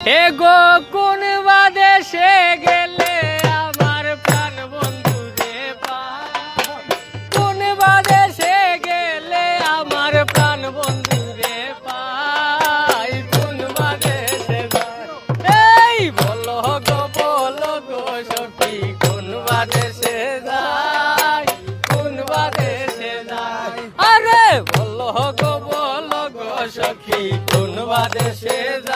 এগো, কোন বাদেশে গেলে আমার প্রাণ বন্ধু রে কোন বাদেশে গেলে আমার প্রাণ বন্ধু রে পাই কোন বাদেশে এই বলো গো বলো গো, সখী, কোন বাদেশে যাই? কোন বাদেশে যাই? আরে বলো গো বলো গো, সখী, কোন বাদেশে যাই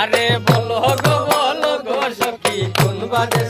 আরে বলো গো বলো গো সখী কোন বাজে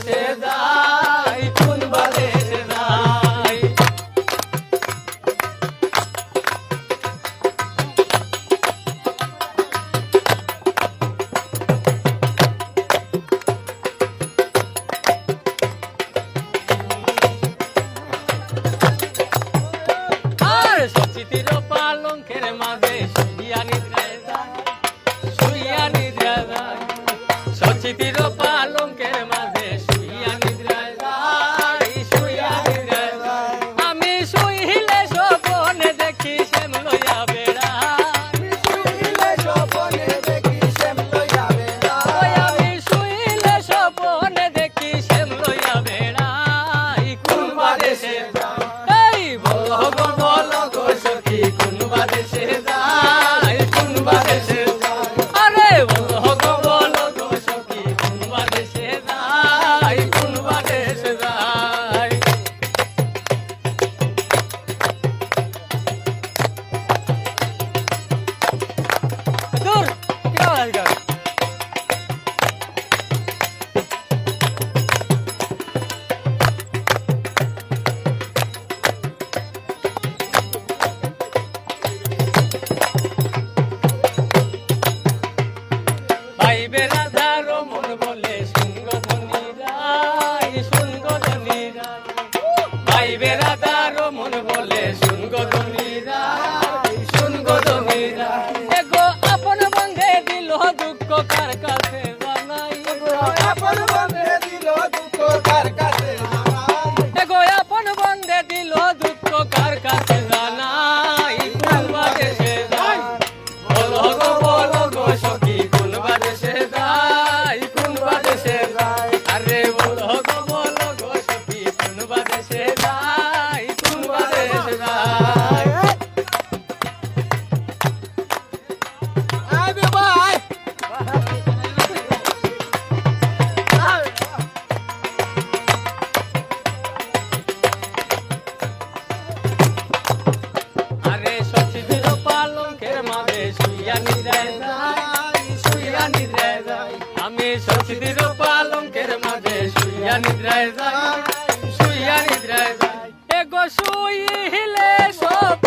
কার কাছে সিদ্ধির পালঙ্কের মাঝে শুইয়া নিদ্রায় যায় শুইয়া নিদ্রায় যায়। এগো হিলে সব